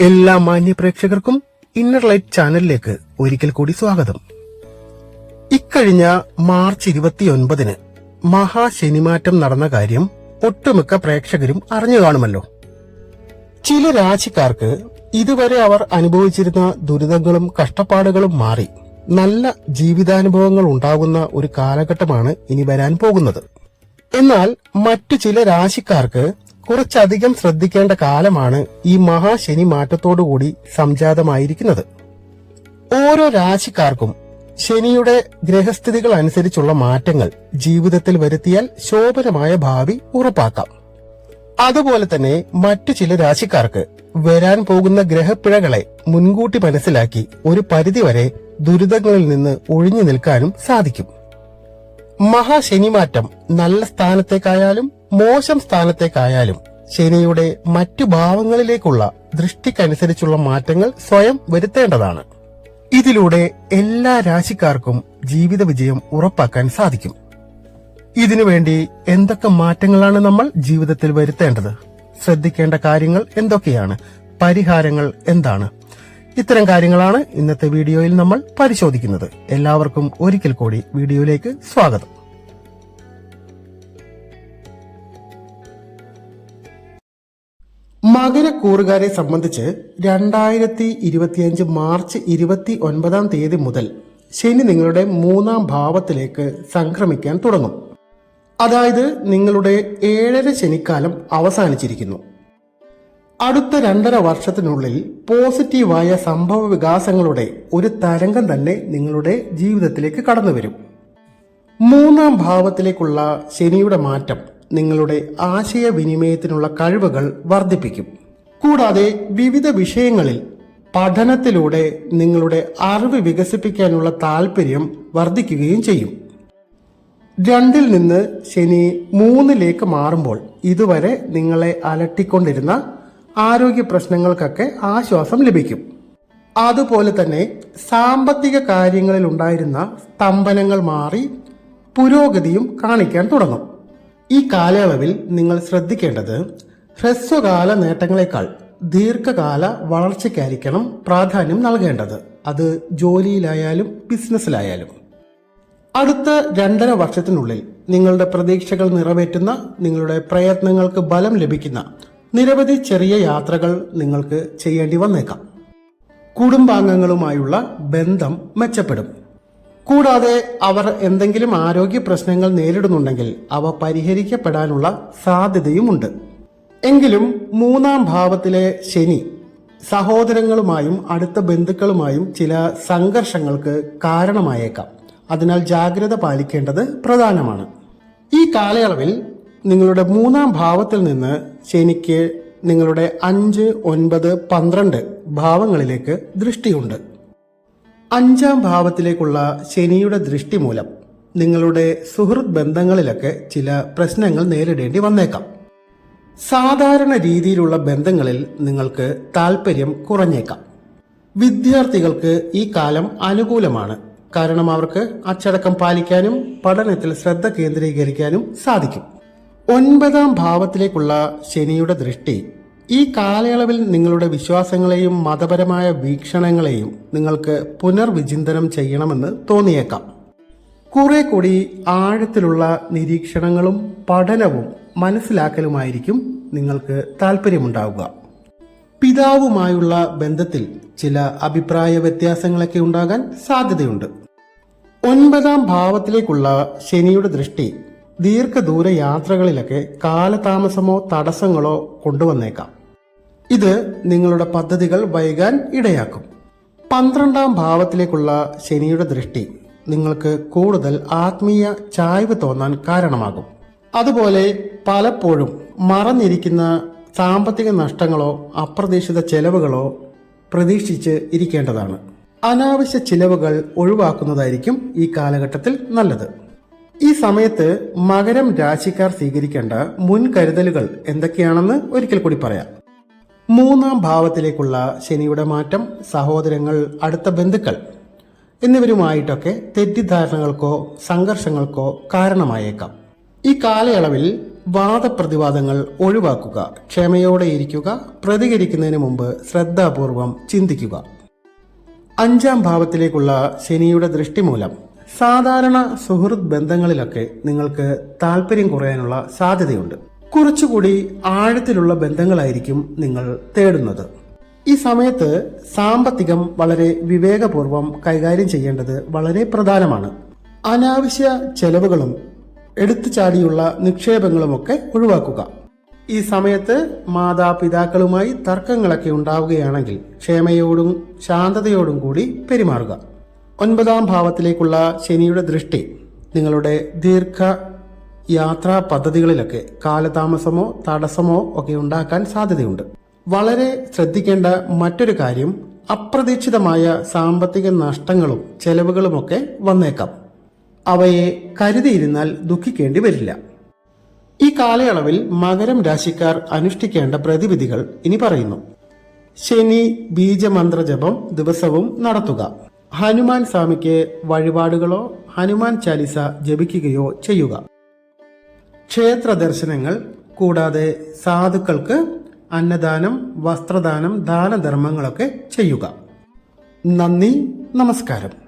എല്ലാ മാന്യ പ്രേക്ഷകർക്കും ഇന്നർ ലൈറ്റ് ചാനലിലേക്ക് ഒരിക്കൽ കൂടി സ്വാഗതം. ഇക്കഴിഞ്ഞ മാർച്ച് ഇരുപത്തിയൊൻപതിന് മഹാശനിമാറ്റം നടന്ന കാര്യം ഒട്ടുമിക്ക പ്രേക്ഷകരും അറിഞ്ഞു കാണുമല്ലോ. ചില രാശിക്കാർക്ക് ഇതുവരെ അവർ അനുഭവിച്ചിരുന്ന ദുരിതങ്ങളും കഷ്ടപ്പാടുകളും മാറി നല്ല ജീവിതാനുഭവങ്ങൾ ഉണ്ടാകുന്ന ഒരു കാലഘട്ടമാണ് ഇനി വരാൻ പോകുന്നത്. എന്നാൽ മറ്റു ചില രാശിക്കാർക്ക് കുറച്ചധികം ശ്രദ്ധിക്കേണ്ട കാലമാണ് ഈ മഹാശനി മാറ്റത്തോടുകൂടി സംജാതമായിരിക്കുന്നത്. ഓരോ രാശിക്കാർക്കും ശനിയുടെ ഗ്രഹസ്ഥിതികൾ അനുസരിച്ചുള്ള മാറ്റങ്ങൾ ജീവിതത്തിൽ വരുത്തിയാൽ ശോഭനമായ ഭാവി ഉറപ്പാക്കാം. അതുപോലെ തന്നെ മറ്റു ചില രാശിക്കാർക്ക് വരാൻ പോകുന്ന ഗ്രഹപ്പിഴകളെ മുൻകൂട്ടി മനസ്സിലാക്കി ഒരു പരിധിവരെ ദുരിതങ്ങളിൽ നിന്ന് ഒഴിഞ്ഞു നിൽക്കാനും സാധിക്കും. മഹാശനിമാറ്റം നല്ല സ്ഥാനത്തേക്കായാലും മോശം സ്ഥാനത്തേക്കായാലും ശനിയുടെ മറ്റു ഭാവങ്ങളിലേക്കുള്ള ദൃഷ്ടിക്കനുസരിച്ചുള്ള മാറ്റങ്ങൾ സ്വയം വരുത്തേണ്ടതാണ്. ഇതിലൂടെ എല്ലാ രാശിക്കാർക്കും ജീവിത വിജയം ഉറപ്പാക്കാൻ സാധിക്കും. ഇതിനുവേണ്ടി എന്തൊക്കെ മാറ്റങ്ങളാണ് നമ്മൾ ജീവിതത്തിൽ വരുത്തേണ്ടത്? ശ്രദ്ധിക്കേണ്ട കാര്യങ്ങൾ എന്തൊക്കെയാണ്? പരിഹാരങ്ങൾ എന്താണ്? ഇത്തരം കാര്യങ്ങളാണ് ഇന്നത്തെ വീഡിയോയിൽ നമ്മൾ പരിശോധിക്കുന്നത്. എല്ലാവർക്കും ഒരിക്കൽ കൂടി വീഡിയോയിലേക്ക് സ്വാഗതം. മകരക്കൂറുകാരെ സംബന്ധിച്ച് രണ്ടായിരത്തി ഇരുപത്തിയഞ്ച് മാർച്ച് ഇരുപത്തി ഒൻപതാം തീയതി മുതൽ ശനി നിങ്ങളുടെ മൂന്നാം ഭാവത്തിലേക്ക് സംക്രമിക്കാൻ തുടങ്ങും. അതായത് നിങ്ങളുടെ ഏഴര ശനിക്കാലം അവസാനിച്ചിരിക്കുന്നു. അടുത്ത രണ്ടര വർഷത്തിനുള്ളിൽ പോസിറ്റീവായ സംഭവ വികാസങ്ങളുടെ ഒരു തരംഗം തന്നെ നിങ്ങളുടെ ജീവിതത്തിലേക്ക് കടന്നു വരും. മൂന്നാം ഭാവത്തിലേക്കുള്ള ശനിയുടെ മാറ്റം നിങ്ങളുടെ ആശയവിനിമയത്തിനുള്ള കഴിവുകൾ വർദ്ധിപ്പിക്കും. കൂടാതെ വിവിധ വിഷയങ്ങളിൽ പഠനത്തിലൂടെ നിങ്ങളുടെ അറിവ് വികസിപ്പിക്കാനുള്ള താല്പര്യം വർദ്ധിക്കുകയും ചെയ്യും. രണ്ടിൽ നിന്ന് ശനി മൂന്നിലേക്ക് മാറുമ്പോൾ ഇതുവരെ നിങ്ങളെ അലട്ടിക്കൊണ്ടിരുന്ന ആരോഗ്യ പ്രശ്നങ്ങൾക്കൊക്കെ ആശ്വാസം ലഭിക്കും. അതുപോലെ തന്നെ സാമ്പത്തിക കാര്യങ്ങളിൽ ഉണ്ടായിരുന്ന സ്തംഭനങ്ങൾ മാറി പുരോഗതിയും കാണിക്കാൻ തുടങ്ങും. ഈ കാലയളവിൽ നിങ്ങൾ ശ്രദ്ധിക്കേണ്ടത് ഹ്രസ്വകാല നേട്ടങ്ങളെക്കാൾ ദീർഘകാല വളർച്ചയ്ക്കായിരിക്കണം പ്രാധാന്യം നൽകേണ്ടത്. അത് ജോലിയിലായാലും ബിസിനസ്സിലായാലും. അടുത്ത രണ്ടര വർഷത്തിനുള്ളിൽ നിങ്ങളുടെ പ്രതീക്ഷകൾ നിറവേറ്റുന്ന നിങ്ങളുടെ പ്രയത്നങ്ങൾക്ക് ബലം ലഭിക്കുന്ന നിരവധി ചെറിയ യാത്രകൾ നിങ്ങൾക്ക് ചെയ്യേണ്ടി വന്നേക്കാം. കുടുംബാംഗങ്ങളുമായുള്ള ബന്ധം മെച്ചപ്പെടും. കൂടാതെ അവർ എന്തെങ്കിലും ആരോഗ്യ പ്രശ്നങ്ങൾ നേരിടുന്നുണ്ടെങ്കിൽ അവ പരിഹരിക്കപ്പെടാനുള്ള സാധ്യതയുമുണ്ട്. എങ്കിലും മൂന്നാം ഭാവത്തിലെ ശനി സഹോദരങ്ങളുമായും അടുത്ത ബന്ധുക്കളുമായും ചില സംഘർഷങ്ങൾക്ക് കാരണമായേക്കാം. അതിനാൽ ജാഗ്രത പാലിക്കേണ്ടത് പ്രധാനമാണ്. ഈ കാലയളവിൽ നിങ്ങളുടെ മൂന്നാം ഭാവത്തിൽ നിന്ന് ശനിക്ക് നിങ്ങളുടെ അഞ്ച് ഒൻപത് പന്ത്രണ്ട് ഭാവങ്ങളിലേക്ക് ദൃഷ്ടിയുണ്ട്. അഞ്ചാം ഭാവത്തിലേക്കുള്ള ശനിയുടെ ദൃഷ്ടി മൂലം നിങ്ങളുടെ സുഹൃത്ത് ബന്ധങ്ങളിലൊക്കെ ചില പ്രശ്നങ്ങൾ നേരിടേണ്ടി വന്നേക്കാം. സാധാരണ രീതിയിലുള്ള ബന്ധങ്ങളിൽ നിങ്ങൾക്ക് താല്പര്യം കുറഞ്ഞേക്കാം. വിദ്യാർത്ഥികൾക്ക് ഈ കാലം അനുകൂലമാണ്. കാരണം അവർക്ക് അച്ചടക്കം പാലിക്കാനും പഠനത്തിൽ ശ്രദ്ധ കേന്ദ്രീകരിക്കാനും സാധിക്കും. ഒൻപതാം ഭാവത്തിലേക്കുള്ള ശനിയുടെ ദൃഷ്ടി ഈ കാലയളവിൽ നിങ്ങളുടെ വിശ്വാസങ്ങളെയും മതപരമായ വീക്ഷണങ്ങളെയും നിങ്ങൾക്ക് പുനർവിചിന്തനം ചെയ്യണമെന്ന് തോന്നിയേക്കാം. കുറെ കൂടി ആഴത്തിലുള്ള നിരീക്ഷണങ്ങളും പഠനവും മനസ്സിലാക്കലുമായിരിക്കും നിങ്ങൾക്ക് താല്പര്യമുണ്ടാവുക പിതാവുമായുള്ള ബന്ധത്തിൽ ചില അഭിപ്രായ വ്യത്യാസങ്ങളൊക്കെ ഉണ്ടാകാൻ സാധ്യതയുണ്ട്. ഒൻപതാം ഭാവത്തിലേക്കുള്ള ശനിയുടെ ദൃഷ്ടി ദീർഘദൂര യാത്രകളിലൊക്കെ കാലതാമസമോ തടസ്സങ്ങളോ കൊണ്ടുവന്നേക്കാം. ഇത് നിങ്ങളുടെ പദ്ധതികൾ വൈകാൻ ഇടയാക്കും. പന്ത്രണ്ടാം ഭാവത്തിലേക്കുള്ള ശനിയുടെ ദൃഷ്ടി നിങ്ങൾക്ക് കൂടുതൽ ആത്മീയ ചായ്വ് തോന്നാൻ കാരണമാകും. അതുപോലെ പലപ്പോഴും മറഞ്ഞിരിക്കുന്ന സാമ്പത്തിക നഷ്ടങ്ങളോ അപ്രതീക്ഷിത ചെലവുകളോ പ്രതീക്ഷിച്ച് ഇരിക്കേണ്ടതാണ്. അനാവശ്യ ചിലവുകൾ ഒഴിവാക്കുന്നതായിരിക്കും ഈ കാലഘട്ടത്തിൽ നല്ലത്. ഈ സമയത്ത് മകരം രാശിക്കാർ സ്വീകരിക്കേണ്ട മുൻകരുതലുകൾ എന്തൊക്കെയാണെന്ന് ഒരിക്കൽ കൂടി പറയാം. മൂന്നാം ഭാവത്തിലേക്കുള്ള ശനിയുടെ മാറ്റം സഹോദരങ്ങൾ അടുത്ത ബന്ധുക്കൾ എന്നിവരുമായിട്ടൊക്കെ തെറ്റിദ്ധാരണകൾക്കോ സംഘർഷങ്ങൾക്കോ കാരണമായേക്കാം. ഈ കാലയളവിൽ വാദപ്രതിവാദങ്ങൾ ഒഴിവാക്കുക ക്ഷമയോടെ ഇരിക്കുക പ്രതികരിക്കുന്നതിന് മുമ്പ് ശ്രദ്ധാപൂർവം ചിന്തിക്കുക. അഞ്ചാം ഭാവത്തിലേക്കുള്ള ശനിയുടെ ദൃഷ്ടി മൂലം സാധാരണ സുഹൃത്ത് ബന്ധങ്ങളിലൊക്കെ നിങ്ങൾക്ക് താല്പര്യം കുറയാനുള്ള സാധ്യതയുണ്ട്. കുറച്ചുകൂടി ആഴത്തിലുള്ള ബന്ധങ്ങളായിരിക്കും നിങ്ങൾ തേടുന്നത്. ഈ സമയത്ത് സാമ്പത്തികം വളരെ വിവേകപൂർവം കൈകാര്യം ചെയ്യേണ്ടത് വളരെ പ്രധാനമാണ്. അനാവശ്യ ചെലവുകളും എടുത്തു ചാടിയുള്ള നിക്ഷേപങ്ങളുമൊക്കെ ഒഴിവാക്കുക. ഈ സമയത്ത് മാതാപിതാക്കളുമായി തർക്കങ്ങളൊക്കെ ഉണ്ടാവുകയാണെങ്കിൽ ക്ഷമയോടും ശാന്തതയോടും കൂടി പെരുമാറുക. ഒൻപതാം ഭാവത്തിലേക്കുള്ള ശനിയുടെ ദൃഷ്ടി നിങ്ങളുടെ ദീർഘ യാത്രാ പദ്ധതികളിലൊക്കെ കാലതാമസമോ തടസ്സമോ ഒക്കെ ഉണ്ടാക്കാൻ സാധ്യതയുണ്ട്. വളരെ ശ്രദ്ധിക്കേണ്ട മറ്റൊരു കാര്യം അപ്രതീക്ഷിതമായ സാമ്പത്തിക നഷ്ടങ്ങളും ചെലവുകളുമൊക്കെ വന്നേക്കാം. അവയെ കരുതിയിരുന്നാൽ ദുഃഖിക്കേണ്ടി വരില്ല. ഈ കാലയളവിൽ മകരം രാശിക്കാർ അനുഷ്ഠിക്കേണ്ട പ്രതിവിധികൾ ഇനി പറയുന്നു. ശനി ബീജമന്ത്രജപം ദിവസവും നടത്തുക. ഹനുമാൻ സ്വാമിക്ക് വഴിപാടുകളോ ഹനുമാൻ ചാലിസ ജപിക്കുകയോ ചെയ്യുക. ക്ഷേത്ര ദർശനങ്ങൾ കൂടാതെ സാധുക്കൾക്ക് അന്നദാനം വസ്ത്രദാനം ദാനധർമ്മങ്ങളൊക്കെ ചെയ്യുക. നന്ദി നമസ്കാരം.